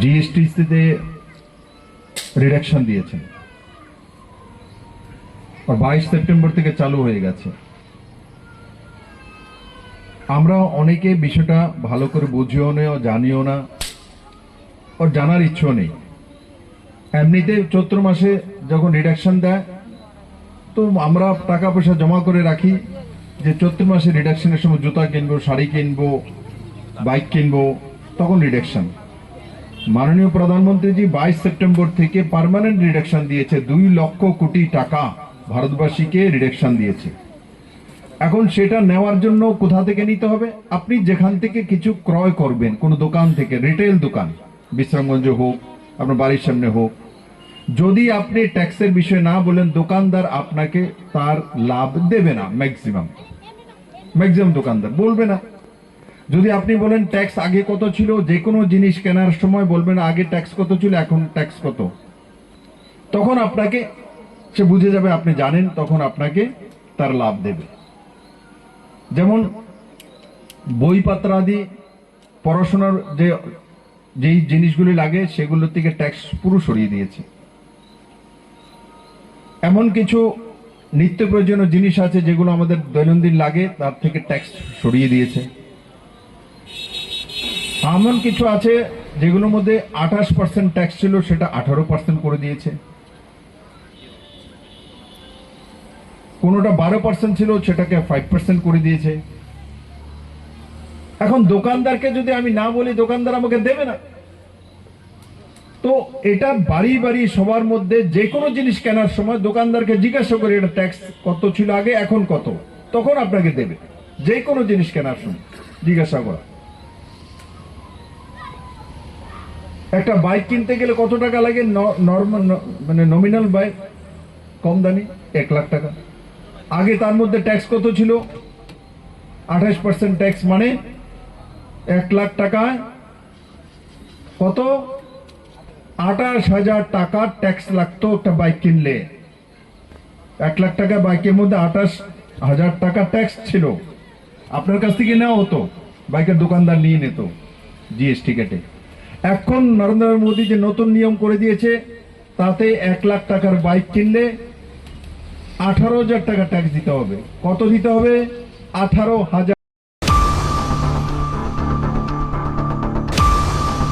জিএসটিতে reduction দিয়েছেন আর বাইশ September থেকে চালু হয়ে গেছে। আমরা অনেকে বিষয়টা ভালো করে বুঝিও না জানিও না। ওর জানার ইচ্ছেও নেই। এমনিতে চৈত্র মাসে যখন রিডাকশন দেয়, তো আমরা টাকা পয়সা জমা করে রাখি যে চৈত্র মাসে রিডাকশনের সময় জুতা কিনবো, শাড়ি কিনবো বাইক কিনবো, তখন রিডাকশন মাননীয় প্রধানমন্ত্রীজি, বাইশ সেপ্টেম্বর থেকে পার্মানেন্ট রিডাকশন দিয়েছে দুই লক্ষ কোটি টাকা। ভারতবাসীকে রিডাকশন দিয়েছে। এখন সেটা নেওয়ার জন্য কোথা থেকে নিতে হবে? আপনি যেখান থেকে কিছু ক্রয় করবেন, কোনো দোকান থেকে রিটেল দোকান, বিশ্রামগঞ্জে হোক, আপনার বাড়ির সামনে হোক, যদি আপনি ট্যাক্সের বিষয়ে না বলেন, দোকানদার আপনাকে তার লাভ দেবে না, ম্যাক্সিমাম। ম্যাক্সিমাম দোকানদার, বলবে না। যদি আপনি বলেন ট্যাক্স আগে কত ছিল যে কোনো জিনিস কেনার সময় বলবেন আগে ট্যাক্স কত ছিল, এখন ট্যাক্স কত। তখন আপনাকে, সে বুঝে যাবে, আপনি জানেন, তখন আপনাকে তার লাভ দেবে। যেমন বইপত্র আদি, পড়াশোনার যে, যেই জিনিসগুলি লাগে, সেগুলোর থেকে ট্যাক্স পুরো সরিয়ে দিয়েছে। এমন কিছু নিত্য প্রয়োজনীয় জিনিস আছে, যেগুলো আমাদের দৈনন্দিন লাগে, তার থেকে ট্যাক্স সরিয়ে দিয়েছে। এমন কিছু আছে যেগুলোর মধ্যে আঠাশ পার্সেন্ট ট্যাক্স ছিল, সেটা আঠারো পার্সেন্ট করে দিয়েছে। কোনোটা বারো পার্সেন্ট ছিল, সেটাকে ফাইভ পার্সেন্ট করে দিয়েছে। এখন দোকানদারকে যদি আমি না বলি, দোকানদার আমাকে দেবে না। তো এটা বাড়ি বাড়ি সবার মধ্যে যে কোনো জিনিস কেনার সময় দোকানদারকে জিজ্ঞাসা করি, এটা ট্যাক্স কত ছিল আগে, এখন কত? তখন আপনাকে দেবে। যে কোনো জিনিস কেনার সময় জিজ্ঞাসা করা। একটা বাইক কিনতে গেলে কত টাকা লাগে? নর্মাল মানে নমিনাল বাইক কম দামি, এক লাখ টাকা। আগে তার মধ্যে ট্যাক্স কত ছিল? আঠাশ পার্সেন্ট ট্যাক্স মানে এক লাখ টাকায় কত? আঠাশ হাজার টাকা ট্যাক্স লাগতো একটা বাইক কিনলে। এক লাখ টাকা বাইকের মধ্যে আঠাশ হাজার টাকা ট্যাক্স ছিল। আপনার কাছ থেকে নেওয়া হতো। বাইকের দোকানদার নিয়ে নিত জিএসটি কেটে এখন নরেন্দ্র মোদী যে নতুন নিয়ম করে দিয়েছে, তাতে এক লাখ টাকার বাইক কিনলে আঠারো হাজার টাকা ট্যাক্স দিতে হবে। কত দিতে হবে? আঠারো হাজার